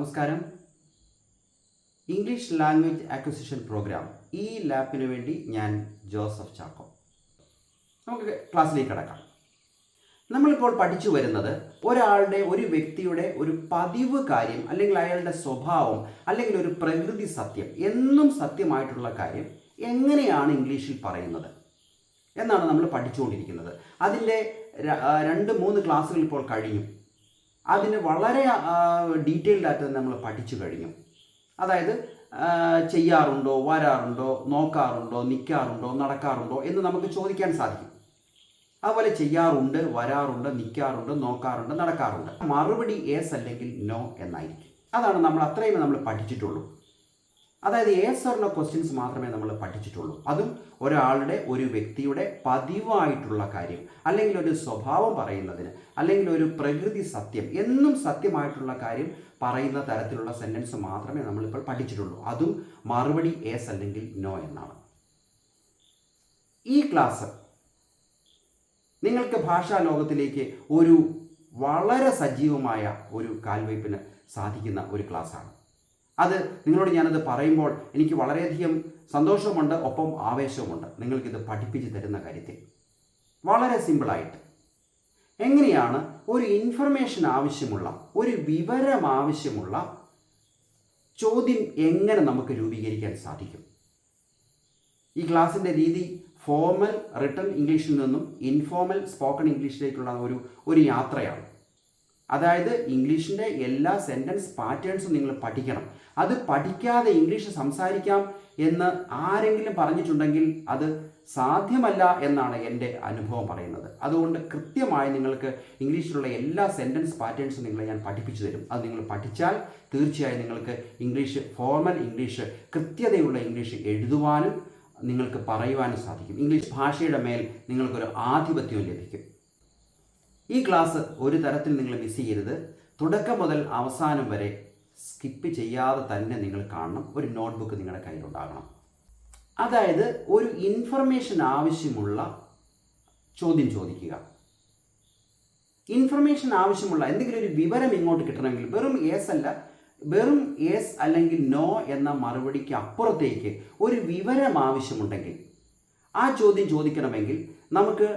നമസ്കാരം. English language acquisition programme ഈ ലാപ്പിന് വേണ്ടി ഞാൻ ജോസഫ് ചാക്കോ. നമുക്ക് ക്ലാസ്സിലേക്ക് കടക്കാം. നമ്മളിപ്പോൾ പഠിച്ചു വരുന്നത് ഒരാളുടെ ഒരു വ്യക്തിയുടെ ഒരു പതിവ് കാര്യം അല്ലെങ്കിൽ അയാളുടെ സ്വഭാവം അല്ലെങ്കിൽ ഒരു പ്രകൃതി സത്യം എന്നും സത്യമായിട്ടുള്ള കാര്യം എങ്ങനെയാണ് ഇംഗ്ലീഷിൽ പറയുന്നത് എന്നാണ് നമ്മൾ പഠിച്ചുകൊണ്ടിരിക്കുന്നത്. അതിന്റെ രണ്ട് മൂന്ന് ക്ലാസ്സുകൾ ഇപ്പോൾ കഴിഞ്ഞു. അതിന് വളരെ ഡീറ്റെയിൽഡ് ആയിട്ട് തന്നെ നമ്മൾ പഠിച്ചു കഴിഞ്ഞു. അതായത് ചെയ്യാറുണ്ടോ വരാറുണ്ടോ നോക്കാറുണ്ടോ നിൽക്കാറുണ്ടോ നടക്കാറുണ്ടോ എന്ന് നമുക്ക് ചോദിക്കാൻ സാധിക്കും. അതുപോലെ ചെയ്യാറുണ്ട് വരാറുണ്ട് നിൽക്കാറുണ്ട് നോക്കാറുണ്ട് നടക്കാറുണ്ട്. മറുപടി എസ് അല്ലെങ്കിൽ നോ എന്നായിരിക്കും. അതാണ് നമ്മൾ അത്രയും നമ്മൾ പഠിച്ചിട്ടുള്ളൂ. അതായത് ഏസ് ഓർ നോ ക്വസ്റ്റ്യൻസ് മാത്രമേ നമ്മൾ പഠിച്ചിട്ടുള്ളൂ. അതും ഒരാളുടെ ഒരു വ്യക്തിയുടെ പതിവായിട്ടുള്ള കാര്യം അല്ലെങ്കിൽ ഒരു സ്വഭാവം പറയുന്നതിന് അല്ലെങ്കിൽ ഒരു പ്രകൃതി സത്യം എന്നും സത്യമായിട്ടുള്ള കാര്യം പറയുന്ന തരത്തിലുള്ള സെന്റൻസ് മാത്രമേ നമ്മളിപ്പോൾ പഠിച്ചിട്ടുള്ളൂ. അതും മറുപടി ഏസ് അല്ലെങ്കിൽ നോ എന്നാണ്. ഈ ക്ലാസ് നിങ്ങൾക്ക് ഭാഷാ ലോകത്തിലേക്ക് ഒരു വളരെ സജീവമായ ഒരു കാൽവയ്പ്പിന് സാധിക്കുന്ന ഒരു ക്ലാസ്സാണ് അത് നിങ്ങളോട് ഞാനത് പറയുമ്പോൾ എനിക്ക് വളരെയധികം സന്തോഷമുണ്ട് ഒപ്പം ആവേശവുമുണ്ട്. നിങ്ങൾക്കിത് പഠിപ്പിച്ച് തരുന്ന കാര്യത്തിൽ. വളരെ സിമ്പിളായിട്ട്. എങ്ങനെയാണ് ഒരു ഇൻഫർമേഷൻ ആവശ്യമുള്ള ഒരു വിവരം ആവശ്യമുള്ള ചോദ്യം എങ്ങനെ നമുക്ക് രൂപീകരിക്കാൻ സാധിക്കും? ഈ ക്ലാസ്സിന്റെ രീതി ഫോർമൽ റിട്ടൺ ഇംഗ്ലീഷിൽ നിന്നും ഇൻഫോർമൽ സ്പോക്കൺ ഇംഗ്ലീഷിലേക്കുള്ള ഒരു ഒരു യാത്രയാണ്. അതായത് ഇംഗ്ലീഷിന്റെ എല്ലാ സെന്റൻസ് പാറ്റേൺസും നിങ്ങൾ പഠിക്കണം. അത് പഠിക്കാതെ ഇംഗ്ലീഷ് സംസാരിക്കാം എന്ന് ആരെങ്കിലും പറഞ്ഞിട്ടുണ്ടെങ്കിൽ അത് സാധ്യമല്ല എന്നാണ് എന്റെ അനുഭവം പറയുന്നത്. അതുകൊണ്ട് കൃത്യമായി നിങ്ങൾക്ക് ഇംഗ്ലീഷിലുള്ള എല്ലാ സെന്റൻസ് പാറ്റേൺസും നിങ്ങളെ ഞാൻ പഠിപ്പിച്ചു തരും. അത് നിങ്ങൾ പഠിച്ചാൽ തീർച്ചയായും നിങ്ങൾക്ക് ഇംഗ്ലീഷ് ഫോർമൽ ഇംഗ്ലീഷ് കൃത്യതയുള്ള ഇംഗ്ലീഷ് എഴുതുവാനും നിങ്ങൾക്ക് പറയുവാനും സാധിക്കും. ഇംഗ്ലീഷ് ഭാഷയുടെ മേൽ നിങ്ങൾക്കൊരു ആധിപത്യവും ലഭിക്കും. ഈ ക്ലാസ് ഒരു തരത്തിൽ നിങ്ങൾ മിസ് ചെയ്യരുത്. തുടക്കം മുതൽ അവസാനം വരെ സ്കിപ്പ് ചെയ്യാതെ തന്നെ നിങ്ങൾ കാണണം. ഒരു നോട്ട്ബുക്ക് നിങ്ങളുടെ കയ്യിലുണ്ടാകണം. അതായത് ഒരു ഇൻഫർമേഷൻ ആവശ്യമുള്ള ചോദ്യം ചോദിക്കുക. ഇൻഫർമേഷൻ ആവശ്യമുള്ള എന്തെങ്കിലും ഒരു വിവരം ഇങ്ങോട്ട് കിട്ടണമെങ്കിൽ വെറും യെസ് അല്ല വെറും യെസ് അല്ലെങ്കിൽ നോ എന്ന മറുപടിക്ക് അപ്പുറത്തേക്ക് ഒരു വിവരം ആവശ്യമുണ്ടെങ്കിൽ ആ ചോദ്യം ചോദിക്കണമെങ്കിൽ നമുക്ക്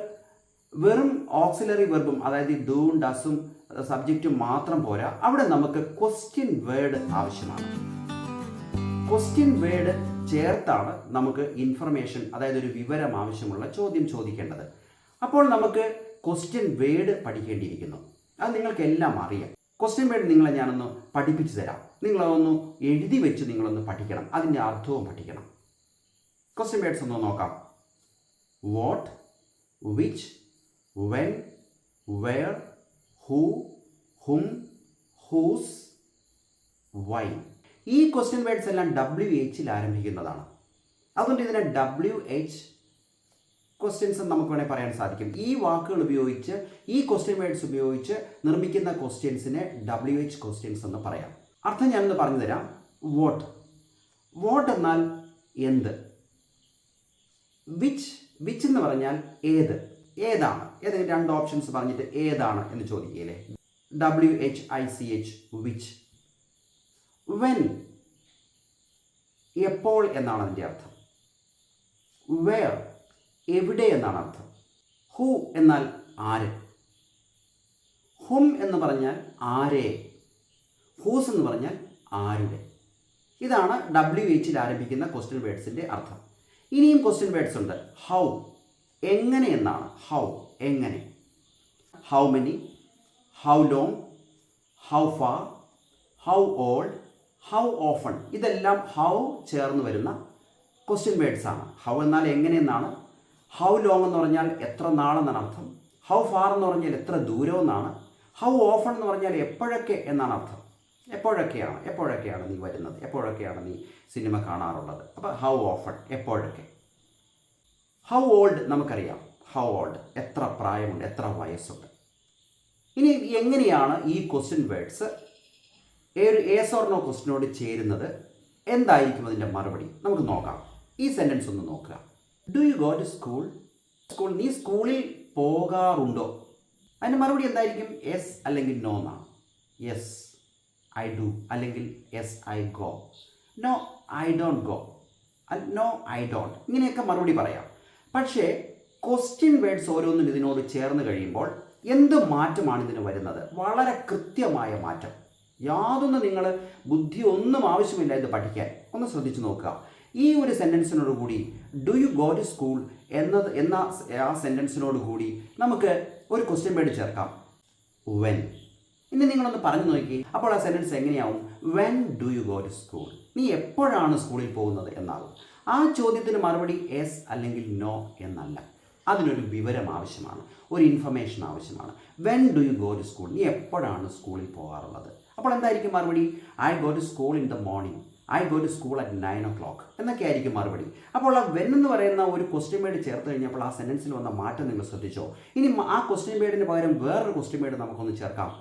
വെറും ഓക്സിലറി വെർബും അതായത് ഡൂം ഡസും സബ്ജക്റ്റും മാത്രം പോരാ. അവിടെ നമുക്ക് ക്വസ്റ്റ്യൻ വേർഡ് ആവശ്യമാണ്. ക്വസ്റ്റ്യൻ വേർഡ് ചേർത്താണ് നമുക്ക് ഇൻഫർമേഷൻ അതായത് ഒരു വിവരം ആവശ്യമുള്ള ചോദ്യം ചോദിക്കേണ്ടത്. അപ്പോൾ നമുക്ക് ക്വസ്റ്റ്യൻ വേർഡ് പഠിക്കേണ്ടിയിരിക്കുന്നു. അത് നിങ്ങൾക്കെല്ലാം അറിയാം. ക്വസ്റ്റ്യൻ വേർഡ് നിങ്ങളെ ഞാനൊന്ന് പഠിപ്പിച്ചു തരാം. നിങ്ങളതൊന്ന് എഴുതി വെച്ച് നിങ്ങളൊന്ന് പഠിക്കണം. അതിന്റെ അർത്ഥവും പഠിക്കണം. ക്വസ്റ്റ്യൻ വേർഡ്സ് ഒന്ന് നോക്കാം. What which when where who whom whose why ഈ ക്വസ്റ്റ്യൻ വേർഡ്സ് എല്ലാം ഡബ്ല്യു എച്ചിൽ ആരംഭിക്കുന്നതാണ്. അതുകൊണ്ട് ഇതിനെ ഡബ്ല്യു എച്ച് ക്വസ്റ്റ്യൻസ് നമുക്ക് വേണേൽ പറയാൻ സാധിക്കും. ഈ വാക്കുകൾ ഉപയോഗിച്ച് ഈ ക്വസ്റ്റ്യൻ വേർഡ്സ് ഉപയോഗിച്ച് നിർമ്മിക്കുന്ന ക്വസ്റ്റ്യൻസിനെ ഡബ്ല്യു എച്ച് ക്വസ്റ്റ്യൻസ് എന്ന് പറയാം. അർത്ഥം ഞാനൊന്ന് പറഞ്ഞു തരാം വോട്ട് വോട്ട് എന്നാൽ എന്ത്? വിച്ച് വിച്ച് എന്ന് പറഞ്ഞാൽ ഏത്? ഏതാണ്? ഏതെങ്കിലും രണ്ട് ഓപ്ഷൻസ് പറഞ്ഞിട്ട് ഏതാണ് എന്ന് ചോദിക്കുകയില്ലേ? W H I C H which when എപ്പോൾ എന്നാണ് അതിന്റെ അർത്ഥം. വേർ എവിടെ എന്നാണ് അർത്ഥം. ഹു എന്നാൽ ആര്? ഹും എന്ന് പറഞ്ഞാൽ ആരെ? ഹൂസ് എന്ന് പറഞ്ഞാൽ ആരുടെ? ഇതാണ് ഡബ്ല്യു എച്ചിൽ ആരംഭിക്കുന്ന ക്വസ്റ്റ്യൻ വേർഡ്സിന്റെ അർത്ഥം. ഇനിയും ക്വസ്റ്റ്യൻ വേർഡ്സ് ഉണ്ട്. ഹൗ എങ്ങനെ എന്നാണ്? ഹൗ എങ്ങനെ? How many how long how far how old how often ഇതെല്ലാം ഹൗ ചേർന്ന് വരുന്ന ക്വസ്റ്റ്യൻ വേർഡ്സ് ആണ്. ഹൗ എന്നാൽ എങ്ങനെയെന്നാണ് ഹൗ ലോങ് എന്ന് പറഞ്ഞാൽ എത്ര നാളെന്നാണ് അർത്ഥം. ഹൗ ഫാർ എന്ന് പറഞ്ഞാൽ എത്ര ദൂരം എന്നാണ്. ഹൗ ഓഫൺ എന്ന് പറഞ്ഞാൽ എപ്പോഴൊക്കെ എന്നാണ് അർത്ഥം. എപ്പോഴൊക്കെയാണ്? എപ്പോഴൊക്കെയാണ് നീ വരുന്നത്? എപ്പോഴൊക്കെയാണ് നീ സിനിമ കാണാറുള്ളത്? അപ്പോൾ ഹൗ ഓഫൺ എപ്പോഴൊക്കെ? ഹൗ ഓൾഡ് നമുക്കറിയാം. ഹൗ ഓൾഡ് എത്ര പ്രായമുണ്ട്? എത്ര വയസ്സുണ്ട്? ഇനി എങ്ങനെയാണ് ഈ ക്വസ്റ്റ്യൻ വേർഡ്സ് ഒരു ഏസ് ഓർ നോ ക്വസ്റ്റിനോട് ചേരുന്നത്? എന്തായിരിക്കും അതിന്റെ മറുപടി? നമുക്ക് നോക്കാം. ഈ സെന്റൻസ് ഒന്ന് നോക്കുക. Do you go to school school നീ സ്കൂളിൽ പോകാറുണ്ടോ? അതിന്റെ മറുപടി എന്തായിരിക്കും? യെസ് അല്ലെങ്കിൽ നോ എന്നാണ്. യെസ് ഐ ഡു അല്ലെങ്കിൽ yes I go no I don't go no I don't ഇങ്ങനെയൊക്കെ മറുപടി പറയാം. പക്ഷേ ക്വസ്റ്റ്യൻ വേർഡ്സ് ഓരോന്നും ഇതിനോട് ചേർന്ന് കഴിയുമ്പോൾ എന്ത് മാറ്റമാണ് ഇതിന് വരുന്നത്? വളരെ കൃത്യമായ മാറ്റം. യാതൊന്നും നിങ്ങൾ ബുദ്ധി ഒന്നും ആവശ്യമില്ല ഇത് പഠിക്കാൻ. ഒന്ന് ശ്രദ്ധിച്ചു നോക്കുക. ഈ ഒരു സെന്റൻസിനോട് കൂടി do you go to school എന്നത് എന്ന ആ സെന്റൻസിനോട് കൂടി നമുക്ക് ഒരു ക്വസ്റ്റ്യൻ വേർഡ് ചേർക്കാം. വെൻ ഇനി നിങ്ങളൊന്ന് പറഞ്ഞു നോക്കി. അപ്പോൾ ആ sentence എങ്ങനെയാവും? When do you go to school നീ എപ്പോഴാണ് സ്കൂളിൽ പോകുന്നത് എന്നാകും ആ ചോദ്യത്തിന് മറുപടി എസ് അല്ലെങ്കിൽ നോ എന്നല്ല. അതിനൊരു വിവരം ആവശ്യമാണ് ഒരു ഇൻഫർമേഷൻ ആവശ്യമാണ്. When do you go to school നീ എപ്പോഴാണ് സ്കൂളിൽ പോകാറുള്ളത്? അപ്പോൾ എന്തായിരിക്കും മറുപടി? I go to school in the morning I go to school at nine o'clock എന്നൊക്കെ ആയിരിക്കും മറുപടി. അപ്പോൾ ആ വെൻ എന്ന് പറയുന്ന ഒരു ക്വസ്റ്റ്യൻ വേർഡ് ചേർത്ത് കഴിഞ്ഞപ്പോൾ ആ സെന്റൻസിൽ വന്ന മാറ്റം നിങ്ങൾ ശ്രദ്ധിച്ചോ? ഇനി ആ ക്വസ്റ്റ്യൻ വേർഡിന് പകരം വേറൊരു ക്വസ്റ്റ്യൻ വേർഡ് നമുക്കൊന്ന് ചേർക്കാം.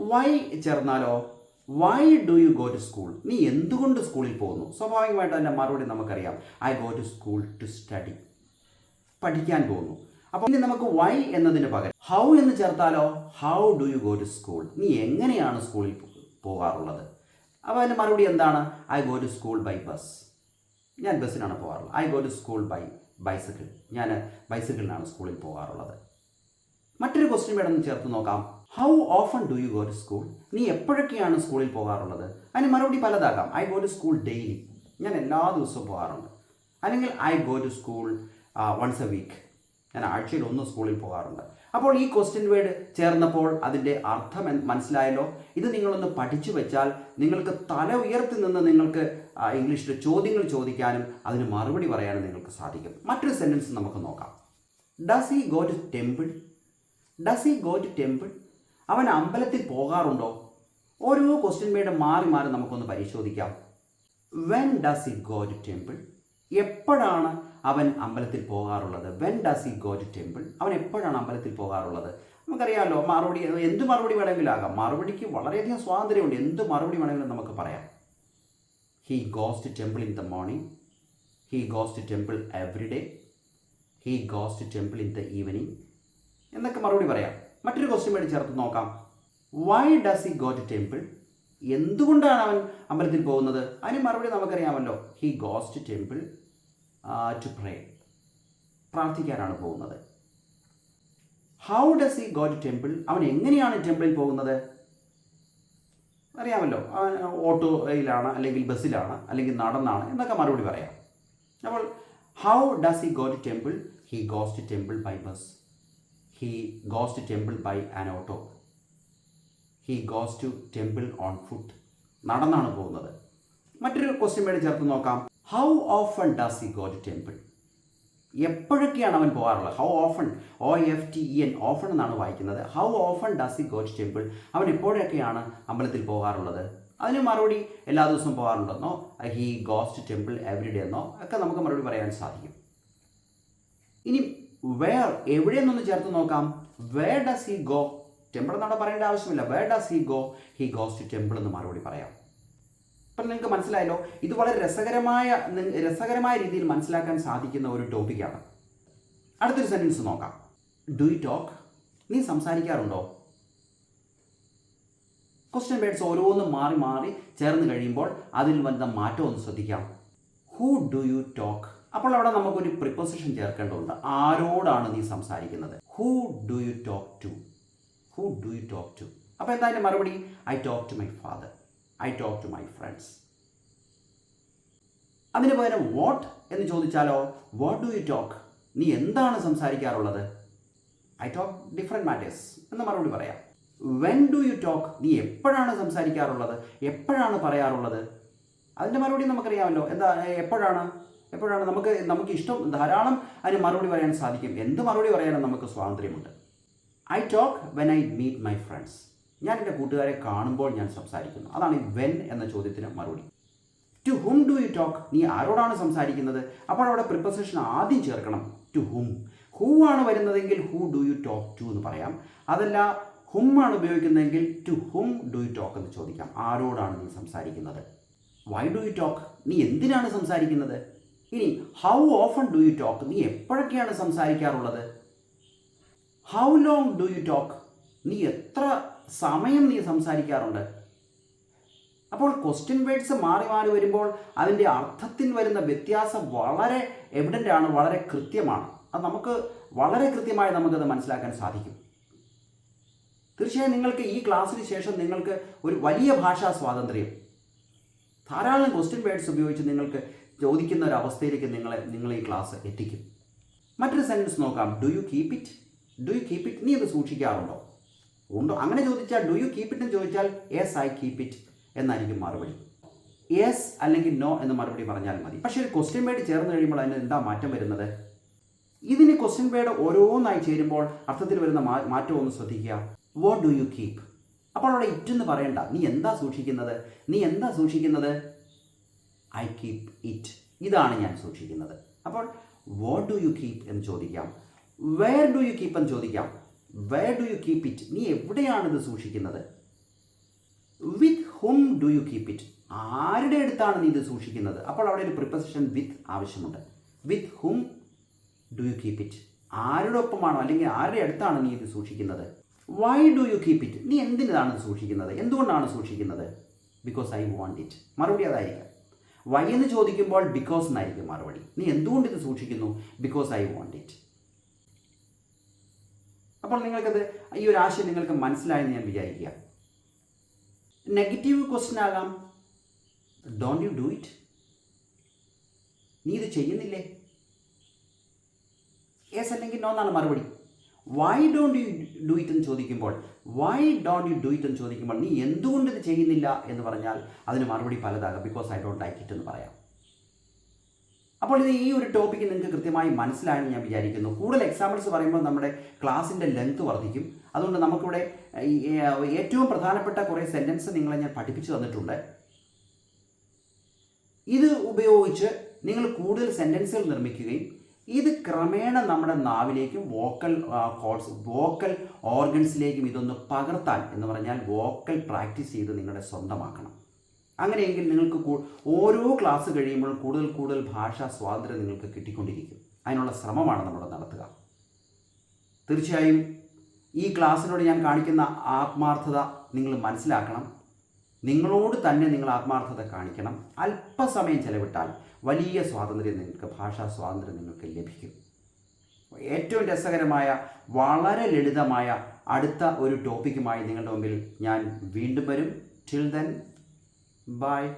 Why ചേർന്നാലോ? Why do you go to school നീ എന്തുകൊണ്ട് സ്കൂളിൽ പോകുന്നു? സ്വാഭാവികമായിട്ട് അതിന്റെ മറുപടി നമുക്കറിയാം. I go to school to study പഠിക്കാൻ പോകുന്നു. അപ്പോൾ ഇനി നമുക്ക് വൈ എന്നതിന് പകരം. ഹൗ എന്ന് ചേർത്താലോ? How do you go to school നീ എങ്ങനെയാണ് സ്കൂളിൽ പോകാറുള്ളത്? അപ്പോൾ അതിന്റെ മറുപടി എന്താണ്? I go to school by bus ഞാൻ ബസ്സിനാണ് പോകാറുള്ളത്. I go to school by bicycle ഞാൻ ബൈസിക്കിളിനാണ് സ്കൂളിൽ പോകാറുള്ളത്. മറ്റൊരു ക്വസ്റ്റ്യൻ വേണമെന്ന് ചേർത്ത് നോക്കാം. How often do you go to school നീ എപ്പോഴൊക്കെയാണ് സ്കൂളിൽ പോകാറുള്ളത്? അതിന് മറുപടി പലതാകാം. I go to school daily ഞാൻ എല്ലാ ദിവസവും പോകാറുണ്ട്. അല്ലെങ്കിൽ I go to school once a week ഞാൻ ആഴ്ചയിൽ ഒന്ന് സ്കൂളിൽ പോകാറുണ്ട്. അപ്പോൾ ഈ ക്വസ്റ്റ്യൻ വേർഡ് ചേർന്നപ്പോൾ അതിന്റെ അർത്ഥം മനസ്സിലായല്ലോ? ഇത് നിങ്ങളൊന്ന് പഠിച്ചു വെച്ചാൽ നിങ്ങൾക്ക് തല ഉയർത്തി നിന്ന് നിങ്ങൾക്ക് ഇംഗ്ലീഷിൽ ചോദ്യങ്ങൾ ചോദിക്കാനും അതിന് മറുപടി പറയാനും നിങ്ങൾക്ക് സാധിക്കും. മറ്റൊരു സെന്റൻസ് നമുക്ക് നോക്കാം. Does he go to temple does he go to temple അവൻ അമ്പലത്തിൽ പോകാറുണ്ടോ? ഓരോ ക്വസ്റ്റ്യൻ വേർഡ് മാറി മാറി നമുക്കൊന്ന് പരിശോധിക്കാം. When does he go to temple എപ്പോഴാണ് അവൻ അമ്പലത്തിൽ പോകാറുള്ളത്? When does he go to temple അവൻ എപ്പോഴാണ് അമ്പലത്തിൽ പോകാറുള്ളത്? നമുക്കറിയാമല്ലോ മറുപടി എന്ത് മറുപടി വേണമെങ്കിലും ആകാം. മറുപടിക്ക് വളരെയധികം സ്വാതന്ത്ര്യമുണ്ട്. എന്ത് മറുപടി വേണമെങ്കിലും നമുക്ക് പറയാം. He goes to temple in the morning he goes to temple every day he goes to temple in the evening എന്നൊക്കെ മറുപടി പറയാം. മറ്റൊരു ക്വസ്റ്റ്യൻ വേണ്ടി ചേർത്ത് നോക്കാം. Why does he go to temple എന്തുകൊണ്ടാണ് അവൻ അമ്പലത്തിൽ പോകുന്നത്? അതിന് മറുപടി നമുക്കറിയാമല്ലോ. He goes to temple to pray പ്രാർത്ഥിക്കാനാണ് പോകുന്നത്. How does he go to temple അവൻ എങ്ങനെയാണ് ടെമ്പിളിൽ പോകുന്നത്? അറിയാമല്ലോ. ഓട്ടോയിലാണ് അല്ലെങ്കിൽ ബസ്സിലാണ് അല്ലെങ്കിൽ നടന്നാണ് എന്നൊക്കെ മറുപടി പറയാം. അപ്പോൾ how does he go to temple he goes to temple by bus he goes to temple by an auto he goes to temple on foot നടന്നാണ് പോകുന്നത്. മറ്റൊരു ക്വസ്റ്റ്യൻ വേണ്ടി ചേർത്ത് നോക്കാം. How often does he go to temple എപ്പോഴൊക്കെയാണ് അവൻ പോകാറുള്ളത്? How often O F T E N often എന്നാണ് വായിക്കുന്നത്. How often does he go to temple അവൻ എപ്പോഴൊക്കെയാണ് അമ്പലത്തിൽ പോകാറുള്ളത്? അതിന് മറുപടി എല്ലാ ദിവസവും പോകാറുണ്ടെന്നോ he goes to temple every day എന്നോ? ഒക്കെ നമുക്ക് മറുപടി പറയാൻ സാധിക്കും. ഇനി വേർ എവിടെയെന്നൊന്ന് ചേർത്ത് നോക്കാം. Where does he go temple എന്നവിടെ പറയേണ്ട ആവശ്യമില്ല. Where does he go he goes to temple എന്ന് മറുപടി പറയാം. അപ്പം നിങ്ങൾക്ക് മനസ്സിലായല്ലോ ഇത് വളരെ രസകരമായ രസകരമായ രീതിയിൽ മനസ്സിലാക്കാൻ സാധിക്കുന്ന ഒരു ടോപ്പിക്കാണ് അടുത്തൊരു സെന്റൻസ് നോക്കാം. ഡു യു ടോക്ക് നീ സംസാരിക്കാറുണ്ടോ? ക്വസ്റ്റ്യൻ വേർഡ്സ് ഓരോന്നും മാറി മാറി ചേർന്ന് കഴിയുമ്പോൾ അതിൽ വന്ന മാറ്റം ഒന്ന് ശ്രദ്ധിക്കാം. ഹൂ ഡു യു ടോക്ക് അപ്പോൾ അവിടെ നമുക്കൊരു പ്രിപ്പോസിഷൻ ചേർക്കേണ്ടതുണ്ട്. ആരോടാണ് നീ സംസാരിക്കുന്നത്? Who do you talk to who do you talk to അപ്പോൾ എന്തായാലും മറുപടി I talk to my father I talk to my friends അതിന് പകരം വാട്ട് എന്ന് ചോദിച്ചാലോ വാട്ട് ഡു യു ടോക്ക് നീ എന്താണ് സംസാരിക്കാറുള്ളത്? ഐ ടോക്ക് ഡിഫറെന്റ് മാറ്റേഴ്സ് എന്ന് മറുപടി പറയാം. വെൻ ഡു യു ടോക്ക് നീ എപ്പോഴാണ് സംസാരിക്കാറുള്ളത്? എപ്പോഴാണ് പറയാറുള്ളത്? അതിന്റെ മറുപടി നമുക്കറിയാമല്ലോ. എന്താ എപ്പോഴാണ്? എപ്പോഴാണ് നമുക്ക് നമുക്ക് ഇഷ്ടം ധാരാളം അതിന് മറുപടി പറയാൻ സാധിക്കും. എന്ത് മറുപടി പറയാനും നമുക്ക് സ്വാതന്ത്ര്യമുണ്ട്. I talk when I meet my friends ഞാൻ എന്റെ കൂട്ടുകാരെ കാണുമ്പോൾ ഞാൻ സംസാരിക്കുന്നു. അതാണ് ഈ വെൻ എന്ന ചോദ്യത്തിന് മറുപടി. To whom do you talk നീ ആരോടാണ് സംസാരിക്കുന്നത്? അപ്പോൾ അവിടെ പ്രിപ്പസേഷൻ ആദ്യം ചേർക്കണം. ടു ഹും ഹൂ ആണ് വരുന്നതെങ്കിൽ who do you talk to എന്ന് പറയാം. അതല്ല ഹും ആണ് ഉപയോഗിക്കുന്നതെങ്കിൽ to whom do you talk എന്ന് ചോദിക്കാം. ആരോടാണ് നീ സംസാരിക്കുന്നത്? വൈ ഡു യു ടോക്ക് നീ എന്തിനാണ് സംസാരിക്കുന്നത്? ഇനി how often do you talk നീ എപ്പോഴൊക്കെയാണ് സംസാരിക്കാറുള്ളത്? How long do you talk നീ എത്ര സമയം നീ സംസാരിക്കാറുണ്ട്? അപ്പോൾ ക്വസ്റ്റ്യൻ വേർഡ്സ് മാറി മാറി വരുമ്പോൾ അതിന്റെ അർത്ഥത്തിൽ വരുന്ന വ്യത്യാസം വളരെ എവിഡന്റ് ആണ് വളരെ കൃത്യമാണ്. അത് നമുക്ക് വളരെ കൃത്യമായി നമുക്കത് മനസ്സിലാക്കാൻ സാധിക്കും. തീർച്ചയായും നിങ്ങൾക്ക് ഈ ക്ലാസ്സിന് ശേഷം നിങ്ങൾക്ക് ഒരു വലിയ ഭാഷാ സ്വാതന്ത്ര്യം. ധാരാളം ക്വസ്റ്റ്യൻ വേർഡ്സ് ഉപയോഗിച്ച് നിങ്ങൾക്ക് ചോദിക്കുന്ന ഒരു അവസ്ഥയിലേക്ക് നിങ്ങളെ നിങ്ങൾ ഈ ക്ലാസ് എത്തിക്കും. മറ്റൊരു സെന്റൻസ് നോക്കാം. Do you keep it do you keep it നീ ഇത് സൂക്ഷിക്കാറുണ്ടോ? ഉണ്ടോ? അങ്ങനെ ചോദിച്ചാൽ ഡു യു കീപ്പ് ഇറ്റ് എന്ന് ചോദിച്ചാൽ യെസ് ഐ കീപ്പ് ഇറ്റ് എന്നായിരിക്കും മറുപടി. യെസ് അല്ലെങ്കിൽ നോ എന്ന് മറുപടി പറഞ്ഞാൽ മതി. പക്ഷേ ഒരു ക്വസ്റ്റ്യൻ വേർഡ് ചേർന്ന് കഴിയുമ്പോൾ അതിന് എന്താ മാറ്റം വരുന്നത്? ഇതിന് ക്വസ്റ്റ്യൻ വേർഡ് ഓരോന്നായി ചേരുമ്പോൾ അർത്ഥത്തിൽ വരുന്ന മാറ്റം ഒന്ന് ശ്രദ്ധിക്കുക. വാട്ട് ഡു യു കീപ്പ് അപ്പോൾ അവിടെ ഇറ്റ് എന്ന് പറയണ്ട. നീ എന്താ സൂക്ഷിക്കുന്നത്? നീ എന്താ സൂക്ഷിക്കുന്നത്? ഐ കീപ് ഇറ്റ് ഇതാണ് ഞാൻ സൂക്ഷിക്കുന്നത്. അപ്പോൾ വാട്ട് ഡു യു കീപ്പ് എന്ന് ചോദിക്കാം. വെയർ ഡു യു കീപ്പ് എന്ന് ചോദിക്കാം. Where do you keep it നീ എവിടെയാണ് സൂക്ഷിക്കുന്നത്? With whom do you keep it ആരുടെ അടുത്താണ് നീ ഇത് സൂക്ഷിക്കുന്നത്? അപ്പോൾ അവിടെ ഒരു പ്രിപ്പസിഷൻ വിത്ത് ആവശ്യമുണ്ട്. With whom do you keep it ആരുടെ ഒപ്പമാണോ അല്ലെങ്കിൽ ആരുടെ അടുത്താണ് നീ ഇത് സൂക്ഷിക്കുന്നത്? Why do you keep it നീ എന്തിനാണ് സൂക്ഷിക്കുന്നത്? എന്തുകൊണ്ടാണ് സൂക്ഷിക്കുന്നത്? ബിക്കോസ് ഐ വാണ്ട് ഇറ്റ് മറുപടി അതായിരിക്കാം. വൈ എന്ന് ചോദിക്കുമ്പോൾ ബിക്കോസ് എന്നായിരിക്കും മറുപടി. നീ എന്തുകൊണ്ട് ഇത് സൂക്ഷിക്കുന്നു? ബിക്കോസ് ഐ വോണ്ട് ഇറ്റ് അപ്പോൾ നിങ്ങൾക്കത് ഈ ഒരു ആശയം നിങ്ങൾക്ക് മനസ്സിലായെന്ന് ഞാൻ വിചാരിക്കുക. നെഗറ്റീവ് ക്വസ്റ്റ്യൻ ആകാം. ഡോണ്ട് യു ഡു ഇറ്റ് നീ ഇത് ചെയ്യുന്നില്ലേ? യെസ് അല്ലെങ്കിൽ നോ എന്നാണ് മറുപടി. Why don't you do it എന്ന് ചോദിക്കുമ്പോൾ why don't you do it എന്ന് ചോദിക്കുമ്പോൾ നീ എന്തുകൊണ്ട് ഇത് ചെയ്യുന്നില്ല എന്ന് പറഞ്ഞാൽ അതിന് മറുപടി പലതാകാം. Because I don't like it എന്ന് പറയാം. അപ്പോൾ ഇത് ഈ ഒരു ടോപ്പിക്ക് നിങ്ങൾക്ക് കൃത്യമായി മനസ്സിലായെന്ന് ഞാൻ വിചാരിക്കുന്നു. കൂടുതൽ എക്സാമ്പിൾസ് പറയുമ്പോൾ നമ്മുടെ ക്ലാസ്സിന്റെ ലെങ്ത് വർദ്ധിക്കും. അതുകൊണ്ട് നമുക്കിവിടെ ഏറ്റവും പ്രധാനപ്പെട്ട കുറേ സെന്റൻസ് നിങ്ങളെ ഞാൻ പഠിപ്പിച്ചു തന്നിട്ടുണ്ട്. ഇത് ഉപയോഗിച്ച് നിങ്ങൾ കൂടുതൽ സെന്റൻസുകൾ നിർമ്മിക്കുകയും ഇത് ക്രമേണ നമ്മുടെ നാവിലേക്കും വോക്കൽ കോൾസ് വോക്കൽ ഓർഗൻസിലേക്കും ഇതൊന്ന് പകർത്താൻ എന്ന് പറഞ്ഞാൽ വോക്കൽ പ്രാക്ടീസ് ചെയ്ത് നിങ്ങളുടെ സ്വന്തമാക്കണം. അങ്ങനെയെങ്കിൽ നിങ്ങൾക്ക് ഓരോ ക്ലാസ് കഴിയുമ്പോൾ കൂടുതൽ കൂടുതൽ ഭാഷാ സ്വാതന്ത്ര്യം നിങ്ങൾക്ക് കിട്ടിക്കൊണ്ടിരിക്കും. അതിനുള്ള ശ്രമമാണ് നമ്മൾ നടത്തുക. തീർച്ചയായും ഈ ക്ലാസ്സിനോട് ഞാൻ കാണിക്കുന്ന ആത്മാർത്ഥത നിങ്ങൾ മനസ്സിലാക്കണം. നിങ്ങളോട് തന്നെ നിങ്ങൾ ആത്മാർത്ഥത കാണിക്കണം. അല്പസമയം ചെലവിട്ടാൽ വലിയ സ്വാതന്ത്ര്യം നിങ്ങൾക്ക് ഭാഷാ സ്വാതന്ത്ര്യം നിങ്ങൾക്ക് ലഭിക്കും. ഏറ്റവും രസകരമായ വളരെ ലളിതമായ അടുത്ത ഒരു ടോപ്പിക്കുമായി നിങ്ങളുടെ മുമ്പിൽ ഞാൻ വീണ്ടും വരും. Till then bye